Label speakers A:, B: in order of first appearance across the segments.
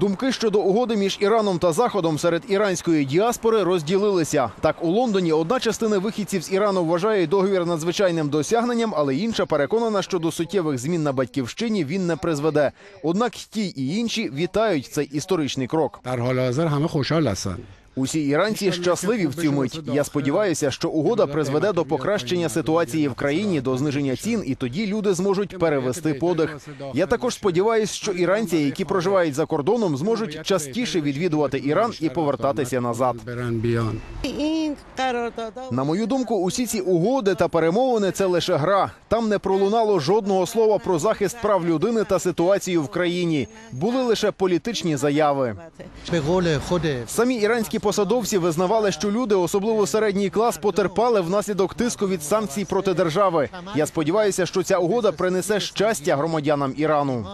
A: Думки щодо угоди між Іраном та Заходом серед іранської діаспори розділилися. Так, у Лондоні одна частина вихідців з Ірану вважає договір надзвичайним досягненням, але інша переконана, що до суттєвих змін на батьківщині він не призведе. Однак ті і інші вітають цей історичний крок. Усі іранці щасливі в цю мить. Я сподіваюся, що угода призведе до покращення ситуації в країні, до зниження цін, і тоді люди зможуть перевести подих. Я також сподіваюся, що іранці, які проживають за кордоном, зможуть частіше відвідувати Іран і повертатися назад. На мою думку, усі ці угоди та перемовини це лише гра. Там не пролунало жодного слова про захист прав людини та ситуацію в країні. Були лише політичні заяви. Самі іранські посадовці визнавали, що люди, особливо середній клас, потерпали внаслідок тиску від санкцій проти держави. Я сподіваюся, що ця угода принесе щастя громадянам Ірану.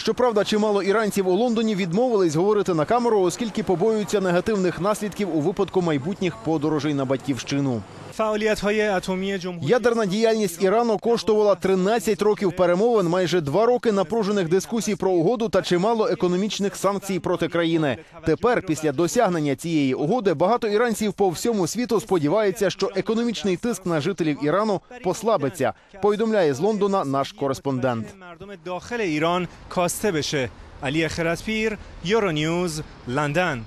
A: Щоправда, чимало іранців у Лондоні відмовились говорити на камеру, оскільки побоюються негативних наслідків у випадку майбутніх подорожей на батьківщину. Ядерна діяльність Ірану коштувала 13 років перемовин, майже два роки напружених дискусій про угоду та чимало економічних санкцій проти країни. Тепер, після досягнення цієї угоди, багато іранців по всьому світу сподівається, що економічний тиск на жителів Ірану послабиться. Повідомляє з Лондона наш кореспондент.
B: کاسته بشه. علی خردپیر یورو نیوز لندن.